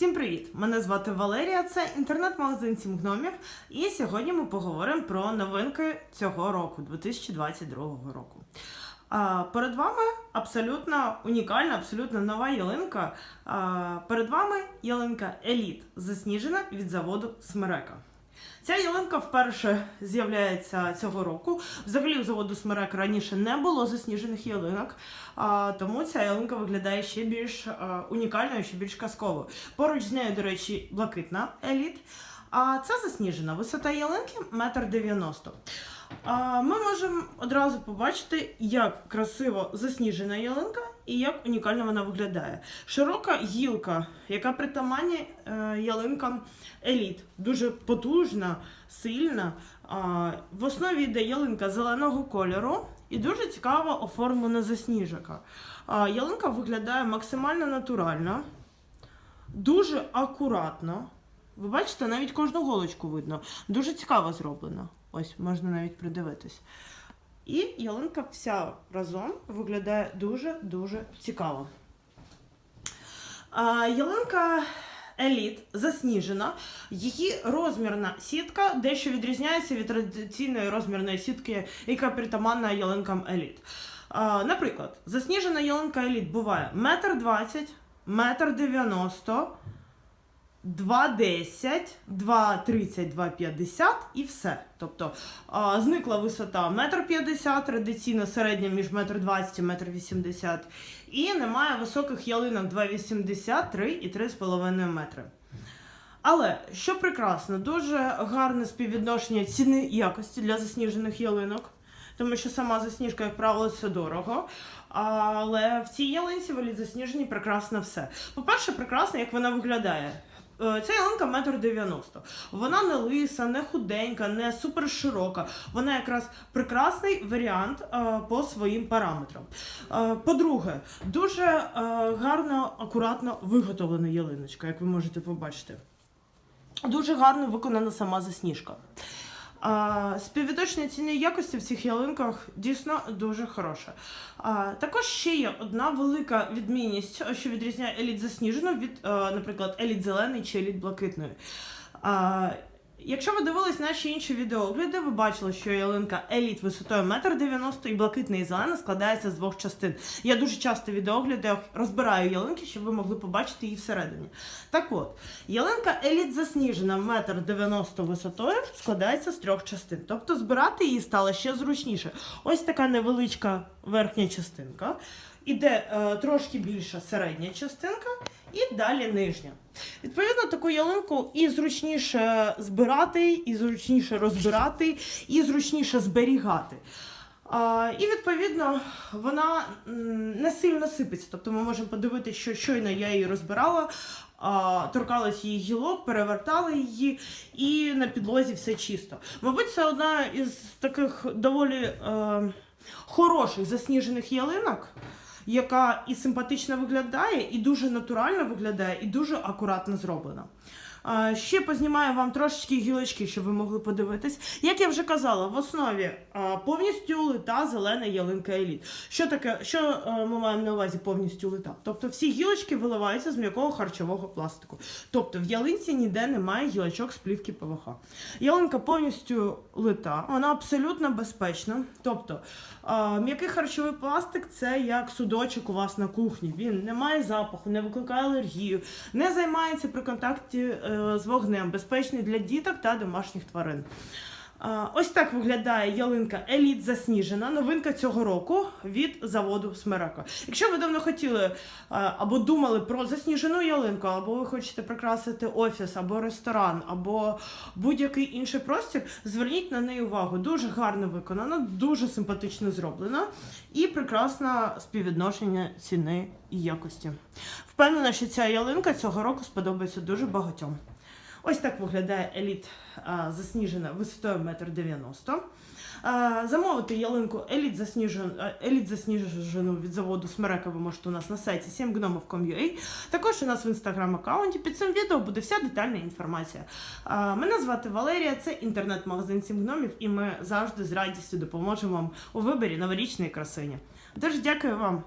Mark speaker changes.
Speaker 1: Всім привіт! Мене звати Валерія, це інтернет-магазин Сім гномів. І сьогодні ми поговоримо про новинки цього року, 2022 року. Перед вами абсолютно унікальна, абсолютно нова ялинка. Перед вами ялинка Еліт, засніжена від заводу Смерека. Ця ялинка вперше з'являється цього року. Взагалі у заводу Смерек раніше не було засніжених ялинок, тому ця ялинка виглядає ще більш унікальною, ще більш казковою. Поруч з нею, до речі, блакитна еліт. А це засніжена. Висота ялинки метр дев'яносто. Ми можемо одразу побачити, як красиво засніжена ялинка і як унікально вона виглядає. Широка гілка, яка притаманні е, ялинкам еліт, дуже потужна, сильна. В основі йде ялинка зеленого кольору і дуже цікаво оформлена засніжика. А, Ялинка виглядає максимально натурально, дуже акуратно. Ви бачите, навіть кожну голочку видно. Дуже цікаво зроблено. Ось, можна навіть придивитись. І ялинка вся разом виглядає дуже-дуже цікаво. А, ялинка еліт засніжена. Її розмірна сітка дещо відрізняється від традиційної розмірної сітки, яка притаманна ялинкам еліт. А, наприклад, засніжена ялинка еліт буває метр двадцять, метр дев'яносто, 2,10, 2,30, 2,50 і все. Тобто а, зникла висота 1,50 м, традиційно середня між 1,20 і 1,80 м. І немає високих ялинок 2,80, 3 і 3,5 метри. Але що прекрасно, дуже гарне співвідношення ціни і якості для засніжених ялинок. Тому що сама засніжка, як правило, це дорого. Але в цій ялинці волі засніжені прекрасно все. По-перше, прекрасно, як вона виглядає. Е, Ця ялинка метр дев'яносто. Вона не лиса, не худенька, не супер широка. Вона якраз прекрасний варіант е, по своїм параметрам. Е, По-друге, дуже гарно, акуратно виготовлена ялиночка, як ви можете побачити. Дуже гарно виконана сама засніжка. А, співвідношення ціни якості в цих ялинках дійсно дуже хороше. А, також ще є одна велика відмінність, що відрізняє еліт засніжену від, е, наприклад, еліт зелений чи еліт блакитної. А, Якщо ви дивились наші інші відеоогляди, ви бачили, що ялинка еліт висотою 1,90 м і блакитна і зелена складається з двох частин. Я дуже часто в відеоглядах розбираю ялинки, щоб ви могли побачити її всередині. Так от, ялинка еліт засніжена 1,90 м висотою складається з трьох частин. Тобто збирати її стало ще зручніше. Ось така невеличка верхня частинка. Іде е, трошки більша середня частинка і далі нижня. Відповідно, таку ялинку і зручніше збирати, і зручніше розбирати, і зручніше зберігати. А, і відповідно вона не сильно сипеться. Тобто ми можемо подивитися, що щойно я її розбирала, а, торкалась її гілок, перевертала її, і на підлозі все чисто. Мабуть, це одна із таких доволі е, хороших засніжених ялинок яка і симпатично виглядає, і дуже натурально виглядає, і дуже акуратно зроблена. Ще познімаю вам трошечки гілочки, щоб ви могли подивитись. Як я вже казала, в основі повністю лита зелена ялинка еліт. Що таке, що ми маємо на увазі повністю лита? Тобто всі гілочки виливаються з м'якого харчового пластику. Тобто в ялинці ніде немає гілочок з плівки ПВХ. Ялинка повністю лита, вона абсолютно безпечна. Тобто м'який харчовий пластик це як судочок у вас на кухні. Він не має запаху, не викликає алергію, не займається при контакті е, з вогнем, безпечний для діток та домашніх тварин. Ось так виглядає ялинка Еліт засніжена. Новинка цього року від заводу Смерека. Якщо ви давно хотіли або думали про засніжену ялинку, або ви хочете прикрасити офіс, або ресторан, або будь-який інший простір, зверніть на неї увагу. Дуже гарно виконана, дуже симпатично зроблена і прекрасне співвідношення ціни і якості. Впевнена, що ця ялинка цього року сподобається дуже багатьом. Ось так виглядає еліт засніжена висотою 1,90 м. Замовити ялинку еліт засніжену, еліт засніжену від заводу Смерека ви можете у нас на сайті 7gnomov.com.ua. Також у нас в інстаграм-аккаунті під цим відео буде вся детальна інформація. Мене звати Валерія, це інтернет-магазин 7 гномів, і ми завжди з радістю допоможемо вам у виборі новорічної красині. Дуже дякую вам!